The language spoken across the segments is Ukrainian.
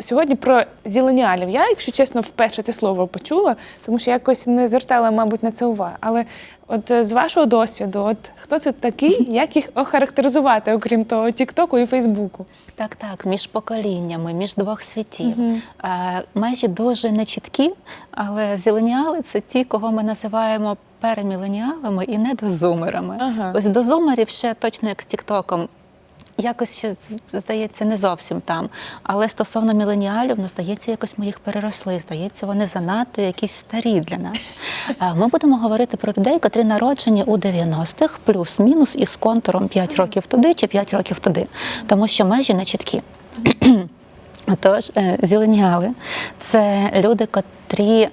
Сьогодні про зеленіалів. Я, якщо чесно, вперше це слово почула, тому що якось не звертала, мабуть, на це увагу. Але от е, з вашого досвіду, от хто це такий, як їх охарактеризувати, окрім того, Тіктоку і Фейсбуку? Так, так, між поколіннями, між двох світів. Е, межі дуже нечіткі, але зеленіали це ті, кого ми називаємо переміленіалами і недозумерами. Ага. Ось до зумерів ще точно як з Тіктоком. Якось ще здається не зовсім там. Але стосовно міленіалів, ну здається, якось ми їх переросли. Здається, вони занадто якісь старі для нас. Е, Ми будемо говорити про людей, котрі народжені у 90-х, плюс-мінус із контуром 5 років туди чи 5 років туди, тому що межі не чіткі. Отож, е, зеленіали це люди, котрі е,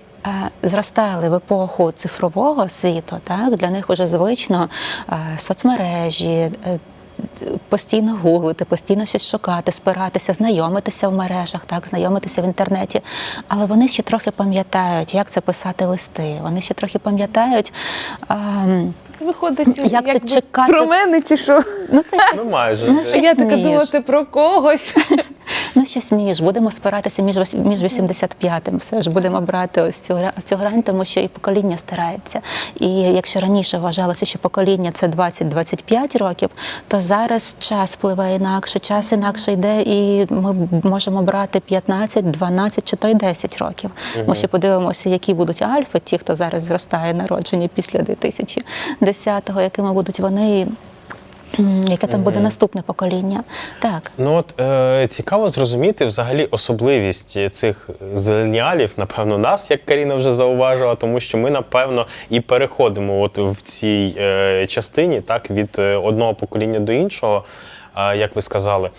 зростали в епоху цифрового світу. Так? Для них вже звично соцмережі. Постійно гуглити, постійно щось шукати, спиратися, знайомитися в мережах, так, знайомитися в інтернеті. Але вони ще трохи пам'ятають, як це писати листи. Вони ще трохи пам'ятають. ем, Це виходить Як це чекати? про мене чи що? ну, це щось, Ну майже. ну, щось я така думала, це про когось. Ну, щось між. Будемо спиратися між, між 85-м. Все ж будемо брати ось цю, цю грань, тому що і покоління старається. І якщо раніше вважалося, що покоління це 20-25 років, то зараз час впливає інакше, час інакше йде, і ми можемо брати 15, 12 чи то й 10 років. Ми ще подивимося, які будуть альфи, ті, хто зараз зростає, народжені після 2010-го, якими будуть вони. Яке там буде наступне покоління? Так. Ну от е, цікаво зрозуміти взагалі особливість цих зеленіалів, напевно, нас, як Каріна вже зауважила, тому що ми, напевно, і переходимо от в цій е, частині, так, від е, одного покоління до іншого, е, як ви сказали.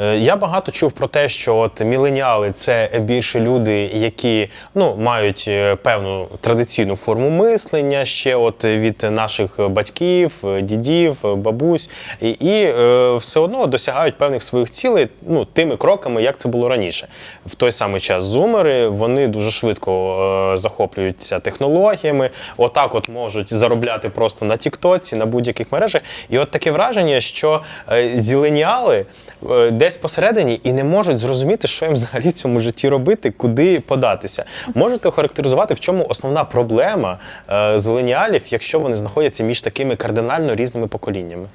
Е, Я багато чув про те, що от міленіали це більше люди, які ну мають е, певну традиційну форму мислення ще от від наших батьків, дідів, бабусь, і, і е, все одно досягають певних своїх цілей ну тими кроками, як це було раніше. В той самий час зумери вони дуже швидко захоплюються технологіями. Отак, от можуть заробляти просто на Тіктоці, на будь-яких мережах. І от таке враження, що е, зеленіали е, десь посередині і не можуть зрозуміти, що їм взагалі в цьому житті робити, куди податися. Можете охарактеризувати, в чому основна проблема е, зеленіалів, якщо вони знаходяться між такими кардинально різними поколіннями?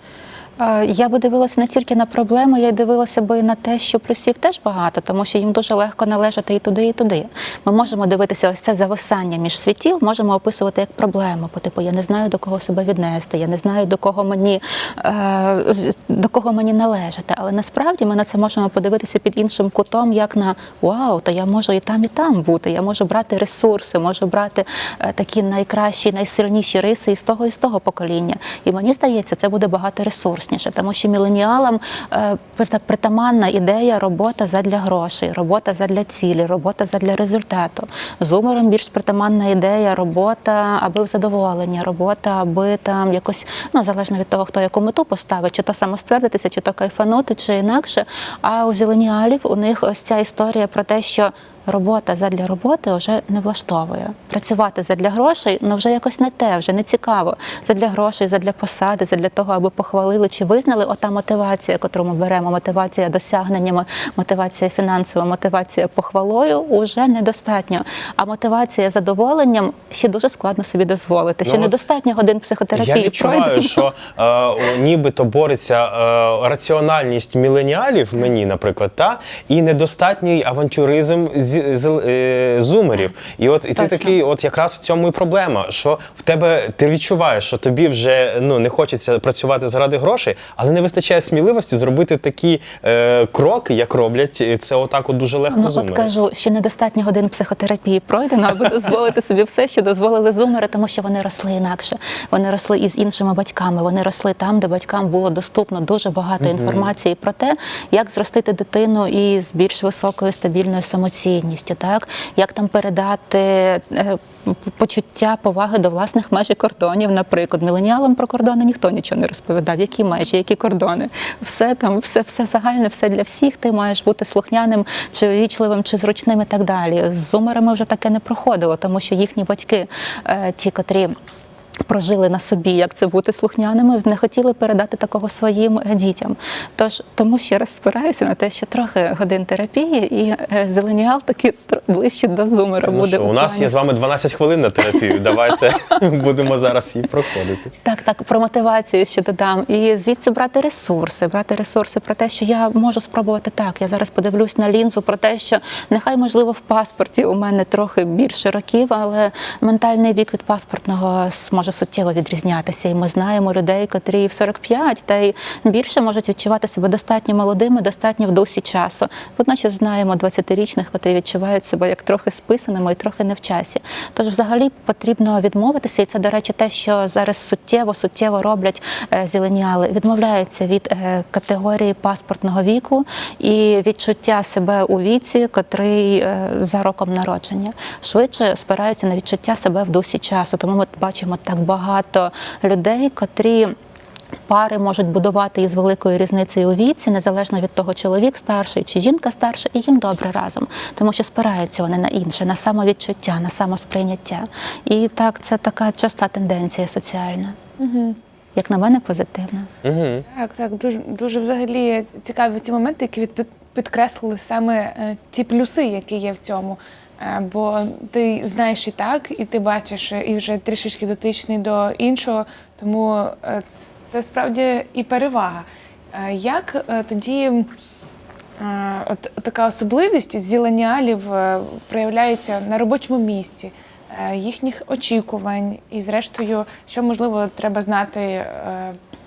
Я би дивилася не тільки на проблеми, я й дивилася би на те, що плюсів теж багато, тому що їм дуже легко належати і туди, і туди. Ми можемо дивитися ось це зависання між світів, можемо описувати як проблему. По типу я не знаю до кого себе віднести, я не знаю до кого мені е, до кого мені належати. Але насправді ми на це можемо подивитися під іншим кутом, як на вау, то я можу і там, і там бути. Я можу брати ресурси, можу брати е, такі найкращі, найсильніші риси із того і з того покоління. І мені здається, це буде багато ресурсніше, тому що міленіалам е, притаманна ідея робота задля грошей, робота задля цілі, робота задля результату. Зумерам більш притаманна ідея робота аби в задоволення, робота, аби там якось ну залежно від того, хто яку мету поставить, чи то самоствердитися, чи то кайфанути, чи інакше. А у зеленіалів у них ось ця історія про те, що робота задля роботи вже не влаштовує. Працювати задля грошей, ну вже якось не те, вже не цікаво. Задля грошей, задля посади, задля того, аби похвалили чи визнали. Ота мотивація, яку ми беремо, мотивація досягненнями, мотивація фінансова, мотивація похвалою уже недостатньо. А мотивація задоволенням ще дуже складно собі дозволити. Ще Ну, недостатньо годин психотерапії. Я відчуваю, пройдено. що е, нібито бореться е, раціональність міленіалів мені, наприклад, та і недостатній авантюризм з, зумерів. І от і ти Точно. такий, от якраз в цьому і проблема, що в тебе ти відчуваєш, що тобі вже ну не хочеться працювати заради грошей, але не вистачає сміливості зробити такі е, кроки, як роблять це отак от дуже легко Ну, от кажу, ще недостатньо годин психотерапії пройдено, аби дозволити собі все, що дозволили зумери, тому що вони росли інакше. Вони росли із іншими батьками. Вони росли там, де батькам було доступно дуже багато інформації про те, як зростити дитину із більш високою стабільною самоцінністю, так як там передати е, почуття поваги до власних меж і кордонів. Наприклад, міленіалам про кордони ніхто нічого не розповідав. Які межі, які кордони, все там, все, все загальне, все для всіх. Ти маєш бути слухняним чи вічливим, чи зручним і так далі. З зумерами вже таке не проходило, тому що їхні батьки, е, ті, котрі прожили на собі, як це бути слухняними, не хотіли передати такого своїм е, дітям. Тож тому ще раз спираюся на те, що трохи годин терапії, і е, зеленіал таки ближче до зумера Ну буде. що, у нас є з вами 12 хвилин на терапію. Давайте будемо зараз її проходити. Так, так, про мотивацію ще додам. І звідси брати ресурси, брати ресурси про те, що я можу спробувати так. Я зараз подивлюсь на лінзу про те, що нехай, можливо, в паспорті у мене трохи більше років, але ментальний вік від паспортного с- може суттєво відрізнятися. І ми знаємо людей, котрі в 45 та й більше можуть відчувати себе достатньо молодими, достатньо в дусі часу. Водночас знаємо 20-річних, котрі відчувають себе як трохи списаними і трохи не в часі. Тож, взагалі, потрібно відмовитися, і це, до речі, те, що зараз суттєво суттєво роблять е, зеленіали. Відмовляються від е, категорії паспортного віку і відчуття себе у віці, котрий е, за роком народження. Швидше спираються на відчуття себе в дусі часу. Тому ми бачимо так багато людей, котрі. Пари можуть будувати із великою різницею у віці, незалежно від того, чоловік старший чи жінка старша, і їм добре разом, тому що спираються вони на інше, на самовідчуття, на самосприйняття. І так, це така часта тенденція соціальна. Угу. Як на мене, позитивна. Угу. Так, так, дуже дуже взагалі цікаві ці моменти, які від- підкреслили саме е, ті плюси, які є в цьому. Е, Бо ти знаєш і так, і ти бачиш і вже трішечки дотичний до іншого, тому е, це справді і перевага. Е, Як тоді от така особливість зеленіалів е, проявляється на робочому місці, їхніх очікувань, і зрештою, що можливо треба знати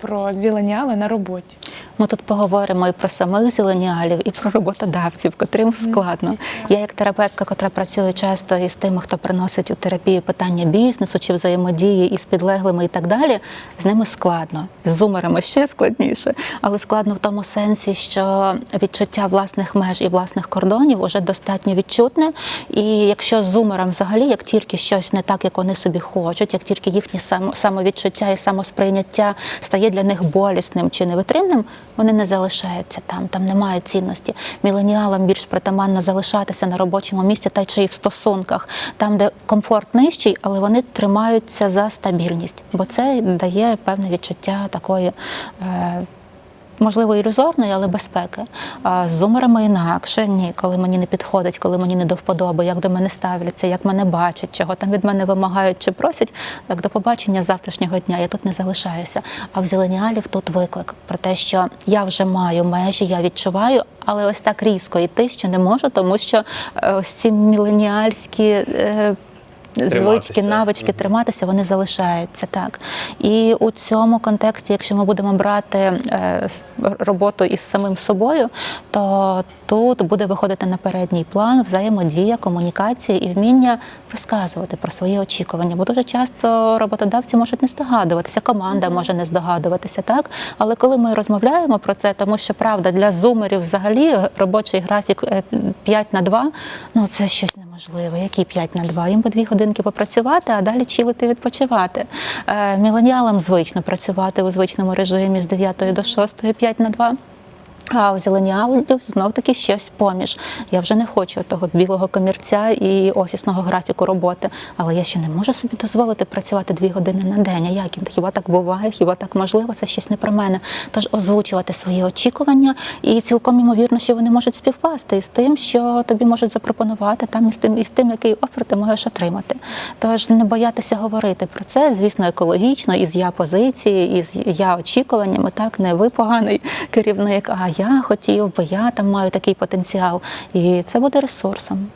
про зеленіали на роботі. Ми тут поговоримо і про самих зеленіалів, і про роботодавців, котрим складно. Я, як терапевтка, котра працює часто із тими, хто приносить у терапію питання бізнесу чи взаємодії із підлеглими і так далі, з ними складно. З зумерами ще складніше, але складно в тому сенсі, що відчуття власних меж і власних кордонів уже достатньо відчутне. І якщо з зумером взагалі, як тільки щось не так, як вони собі хочуть, як тільки їхнє самовідчуття і самосприйняття стає для них болісним чи невитримним, вони не залишаються там, там немає цінності. Міленіалам більш притаманно залишатися на робочому місці та чи й в стосунках, там, де комфорт нижчий, але вони тримаються за стабільність, бо це дає певне відчуття такої. Е, Можливо, ілюзорної, але безпеки. А з зумерами інакше ні, коли мені не підходить, коли мені не до вподоби, як до мене ставляться, як мене бачать, чого там від мене вимагають чи просять. Так до побачення завтрашнього дня я тут не залишаюся. А в зеленіалів тут виклик про те, що я вже маю межі, я відчуваю, але ось так різко йти ще не можу, тому що е, ось ці міленіальські. Е, Звички, навички триматися, вони залишаються так. І у цьому контексті, якщо ми будемо брати е, роботу із самим собою, то тут буде виходити на передній план взаємодія, комунікація і вміння розказувати про свої очікування. Бо дуже часто роботодавці можуть не здогадуватися, команда може не здогадуватися, так. Але коли ми розмовляємо про це, тому що правда для зумерів взагалі робочий графік е, 5 на 2, ну це щось неможливе. Які 5 на 2? Їм по дві годинки попрацювати, а далі чилити відпочивати. Е, Міленіалам звично працювати у звичному режимі з 9 до 6, 5 на 2. А у зеленіалів знов таки щось поміж. Я вже не хочу того білого комірця і офісного графіку роботи, але я ще не можу собі дозволити працювати дві години на день. А як хіба так буває? Хіба так можливо? Це щось не про мене. Тож озвучувати свої очікування, і цілком ймовірно, що вони можуть співпасти із тим, що тобі можуть запропонувати, там із тим, із тим, який офер ти можеш отримати. Тож не боятися говорити про це, звісно, екологічно, із я позиції, із я очікуваннями, так не ви поганий керівник, а я хотів би, я там маю такий потенціал. І це буде ресурсом.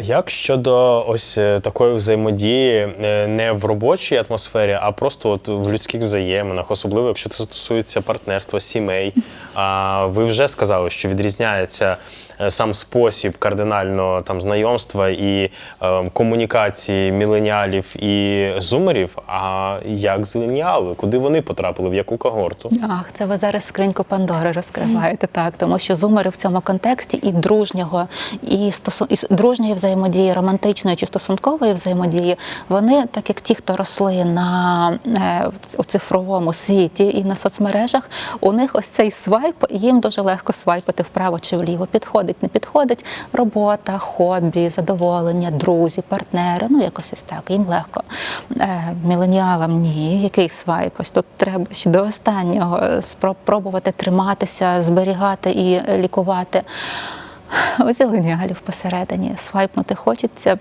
Як щодо ось е, такої взаємодії е, не в робочій атмосфері, а просто от в людських взаєминах, особливо якщо це стосується партнерства, сімей. А ви вже сказали, що відрізняється сам спосіб кардинально там знайомства і е, комунікації міленіалів і зумерів. А як зеленіали? Куди вони потрапили? В яку когорту? Ах, це ви зараз скриньку Пандори розкриваєте, так, тому що зумери в цьому контексті і дружнього, і стосун... і дружньої взаємодії, романтичної чи стосункової взаємодії, вони, так як ті, хто росли на е, у цифровому світі і на соцмережах, у них ось цей свайп, їм дуже легко свайпати вправо чи вліво. Підходить підходить, не підходить. Робота, хобі, задоволення, друзі, партнери. Ну якось ось так. Їм легко. Е, міленіалам ні, який свайп? Ось тут треба ще до останнього спробувати триматися, зберігати і лікувати. Ось зеленіалів посередині. Свайпнути хочеться.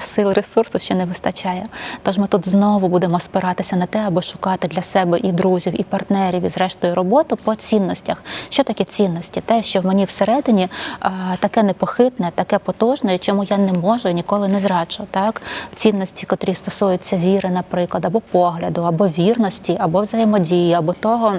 Сил ресурсу ще не вистачає. Тож ми тут знову будемо спиратися на те, аби шукати для себе і друзів, і партнерів, і зрештою роботу по цінностях. Що таке цінності? Те, що в мені всередині а, таке непохитне, таке потужне, чому я не можу і ніколи не зраджу. Так? Цінності, котрі стосуються віри, наприклад, або погляду, або вірності, або взаємодії, або того.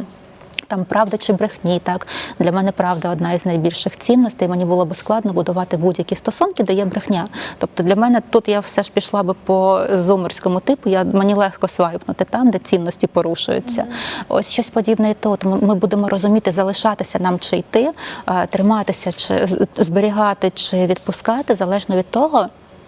Там правда чи брехні, так для мене правда одна із найбільших цінностей. Мені було би складно будувати будь-які стосунки, де є брехня. Тобто для мене тут я все ж пішла би по зумерському типу. Я мені легко свайпнути там, де цінності порушуються. Ось щось подібне і тут. Ми, ми будемо розуміти, залишатися нам чи йти, е, триматися, чи зберігати, чи відпускати, залежно від того.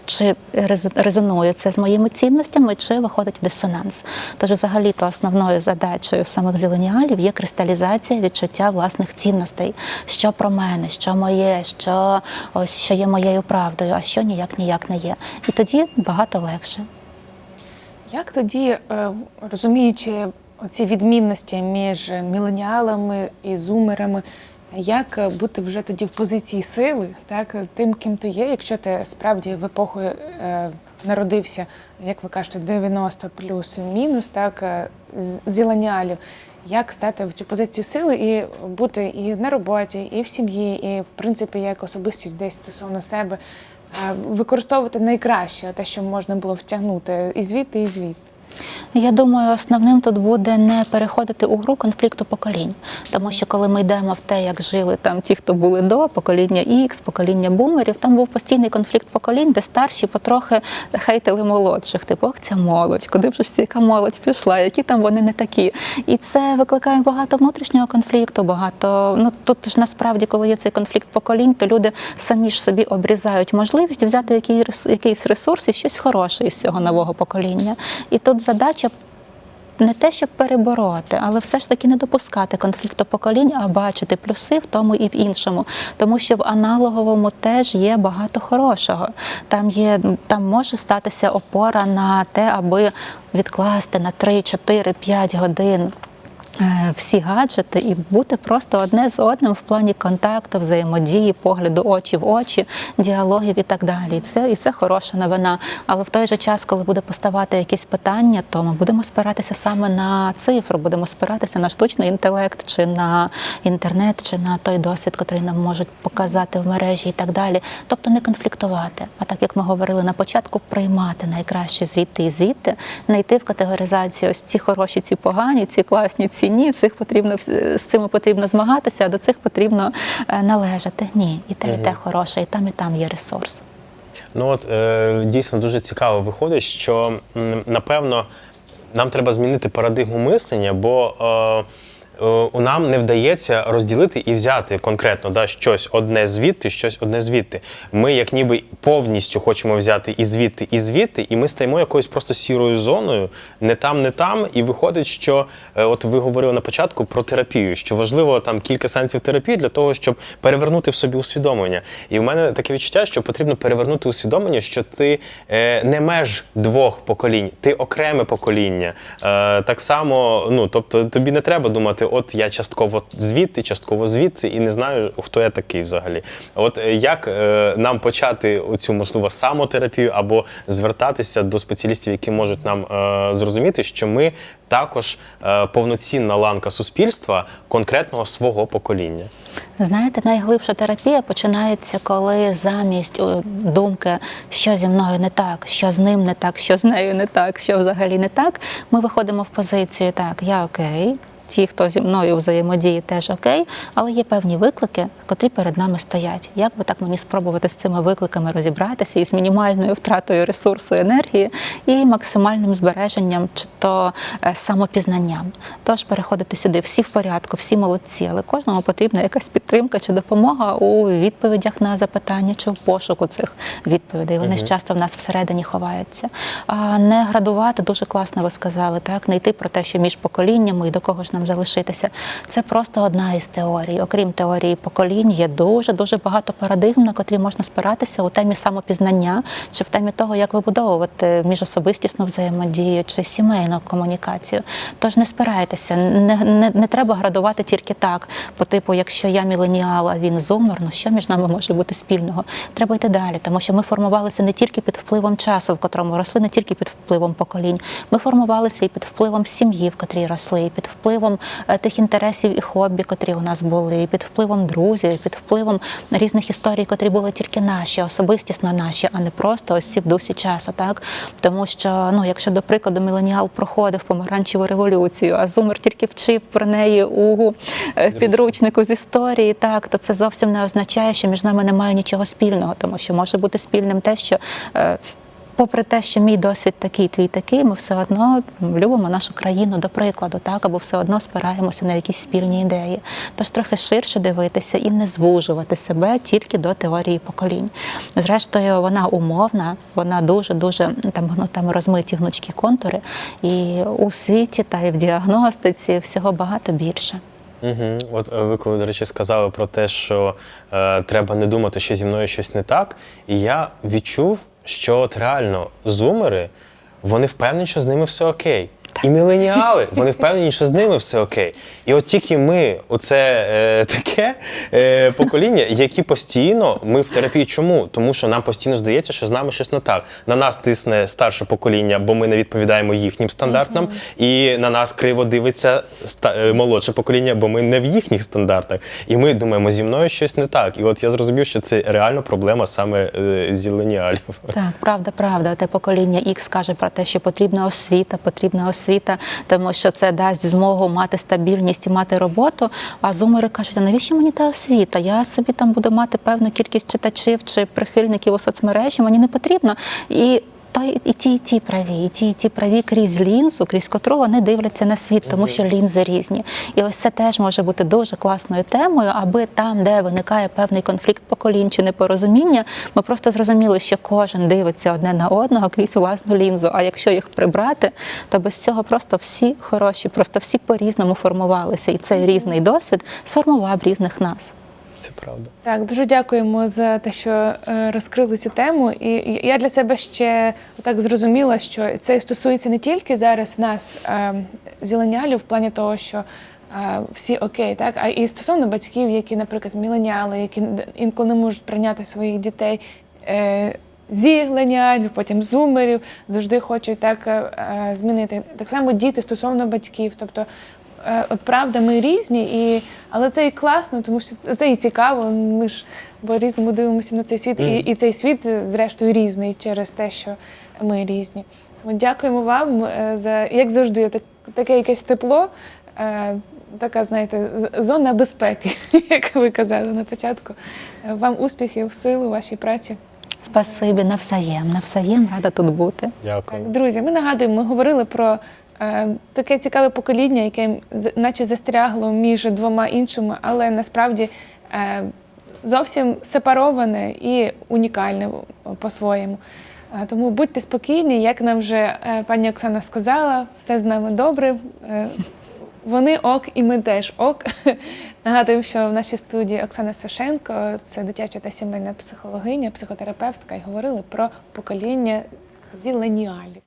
Чи рез- резонує це з моїми цінностями, чи виходить в дисонанс? Тож, взагалі, то основною задачею самих зеленіалів є кристалізація відчуття власних цінностей, що про мене, що моє, що ось що є моєю правдою, а що ніяк ніяк не є. І тоді багато легше. Як тоді, е, розуміючи ці відмінності між міленіалами і зумерами, як е, бути вже тоді в позиції сили, так тим, ким ти є, якщо ти справді в епоху е, народився, як ви кажете, 90 плюс мінус, так е, з зеленіалів. Як стати в цю позицію сили і бути і на роботі, і в сім'ї, і в принципі як особистість десь стосовно себе, е, використовувати найкраще те, що можна було втягнути і звідти, і звідти. Я думаю, основним тут буде не переходити у гру конфлікту поколінь, тому що коли ми йдемо в те, як жили там ті, хто були до покоління X, покоління бумерів, там був постійний конфлікт поколінь, де старші потрохи хейтили молодших. Типу, ох, ця молодь, куди вже яка молодь пішла, які там вони не такі. І це викликає багато внутрішнього конфлікту. Багато ну тут ж насправді, коли є цей конфлікт поколінь, то люди самі ж собі обрізають можливість взяти якийсь ресурс і щось хороше із цього нового покоління. І тут задача не те, щоб перебороти, але все ж таки не допускати конфлікту поколінь, а бачити плюси в тому і в іншому. Тому що в аналоговому теж є багато хорошого. Там є там може статися опора на те, аби відкласти на 3, 4, 5 годин. Е, Всі гаджети і бути просто одне з одним в плані контакту, взаємодії, погляду очі в очі, діалогів і так далі. І це і це хороша новина. Але в той же час, коли буде поставати якісь питання, то ми будемо спиратися саме на цифру, будемо спиратися на штучний інтелект, чи на інтернет, чи на той досвід, який нам можуть показати в мережі і так далі. Тобто не конфліктувати. А так як ми говорили на початку, приймати найкраще звідти і звідти, не йти в категоризацію ось ці хороші, ці погані, ці класні, ці ні. Цих потрібно з цими потрібно змагатися, а до цих потрібно е, належати. Ні, і те, і те хороше, і там, і там є ресурс. Ну от е, дійсно дуже цікаво виходить, що напевно нам треба змінити парадигму мислення, бо е, у нам не вдається розділити і взяти конкретно да, щось одне звідти, щось одне звідти. Ми, як ніби повністю хочемо взяти і звідти, і звідти, і ми стаємо якоюсь просто сірою зоною, не там, не там. І виходить, що е, от ви говорили на початку про терапію, що важливо там кілька сеансів терапії для того, щоб перевернути в собі усвідомлення. І в мене таке відчуття, що потрібно перевернути усвідомлення, що ти е, не меж двох поколінь, ти окреме покоління. Е, так само, ну тобто, тобі не треба думати, от я частково звідти, частково звідси, і не знаю, хто я такий взагалі. От е, як е, нам почати оцю можливо самотерапію або звертатися до спеціалістів, які можуть нам е, зрозуміти, що ми також е, повноцінна ланка суспільства конкретного свого покоління. Знаєте, найглибша терапія починається, коли замість думки, що зі мною не так, що з ним не так, що з нею не так, що взагалі не так, ми виходимо в позицію так, я окей. Ті, хто зі мною взаємодіє, теж окей, але є певні виклики, котрі перед нами стоять. Як би так мені спробувати з цими викликами розібратися із мінімальною втратою ресурсу енергії і максимальним збереженням чи то е, самопізнанням? Тож переходити сюди всі в порядку, всі молодці, але кожному потрібна якась підтримка чи допомога у відповідях на запитання чи в пошуку цих відповідей. Вони ж часто в нас всередині ховаються. А не градувати дуже класно ви сказали, так не йти про те, що між поколіннями і до кого ж нам залишитися. Це просто одна із теорій. Окрім теорії поколінь, є дуже дуже багато парадигм, на котрі можна спиратися у темі самопізнання чи в темі того, як вибудовувати міжособистісну взаємодію чи сімейну комунікацію. Тож не спирайтеся, не, не, не треба градувати тільки так. По типу, якщо я міленіал, а він зумер, ну що між нами може бути спільного? Треба йти далі, тому що ми формувалися не тільки під впливом часу, в котрому росли, не тільки під впливом поколінь. Ми формувалися і під впливом сім'ї, в котрій росли, і під впливом е, тих інтересів і хобі, котрі у нас були, і під впливом друзів, і під впливом різних історій, котрі були тільки наші, особистісно наші, а не просто ось ці в дусі часу. Так тому що, ну, якщо до прикладу, міленіал проходив помаранчеву революцію, а зумер тільки вчив про неї у е, підручнику з історії, так то це зовсім не означає, що між нами немає нічого спільного, тому що може бути спільним те, що. Попри те, що мій досвід такий, твій такий, ми все одно любимо нашу країну до прикладу, так або все одно спираємося на якісь спільні ідеї. Тож трохи ширше дивитися і не звужувати себе тільки до теорії поколінь. Зрештою, вона умовна, вона дуже дуже там ну, там розмиті гнучкі контури, і у світі та і в діагностиці всього багато більше. Угу. От е, ви коли, до речі, сказали про те, що е, треба не думати, що зі мною щось не так, і я відчув, що от реально зумери, вони впевнені, що з ними все окей. І міленіали, вони впевнені, що з ними все окей. І от тільки ми, оце е, таке е, покоління, які постійно ми в терапії. Чому? Тому що нам постійно здається, що з нами щось не так. На нас тисне старше покоління, бо ми не відповідаємо їхнім стандартам, і на нас криво дивиться ста- е, молодше покоління, бо ми не в їхніх стандартах. І ми думаємо, зі мною щось не так. І от я зрозумів, що це реально проблема саме е, зеленіалів. Так, правда, правда. Те покоління X каже про те, що потрібна освіта, потрібна освіта, тому що це дасть змогу мати стабільність і мати роботу. А зумери кажуть, а навіщо мені та освіта? Я собі там буду мати певну кількість читачів чи прихильників у соцмережі, мені не потрібно. І то і і ті, і ті праві, і ті, і ті праві крізь лінзу, крізь котру вони дивляться на світ, тому що лінзи різні. І ось це теж може бути дуже класною темою, аби там, де виникає певний конфлікт поколінь чи непорозуміння, ми просто зрозуміли, що кожен дивиться одне на одного крізь власну лінзу. А якщо їх прибрати, то без цього просто всі хороші, просто всі по-різному формувалися. І цей різний досвід сформував різних нас. Це правда. Так, дуже дякуємо за те, що е, розкрили цю тему. І я для себе ще так зрозуміла, що це стосується не тільки зараз нас, е, в плані того, що е, всі окей, так, а і стосовно батьків, які, наприклад, міленіали, які інколи не можуть прийняти своїх дітей. Е, Зі леніалів, потім зумерів, завжди хочуть так е, змінити. Так само діти стосовно батьків. Тобто От правда, ми різні, і... але це і класно, тому що це- і цікаво. Ми ж бо різному дивимося на цей світ, і, і цей світ, е, зрештою, різний через те, що ми різні. От дякуємо вам е, за, як завжди, так, таке якесь тепло, е, така, знаєте, зона безпеки, як ви казали на початку. Е, Вам успіхів, сил у вашій праці. Спасибі, навзаєм, навзаєм, рада тут бути. Дякую. Друзі, ми нагадуємо, ми говорили про е, таке цікаве покоління, яке наче застрягло між двома іншими, але насправді е, зовсім сепароване і унікальне по-своєму. Е, Тому будьте спокійні, як нам вже е, пані Оксана сказала, все з нами добре. Е, Вони ок, і ми теж ок. Нагадуємо, що в нашій студії Оксана Сашенко, це дитяча та сімейна психологиня, психотерапевтка, і говорили про покоління зіленіалів.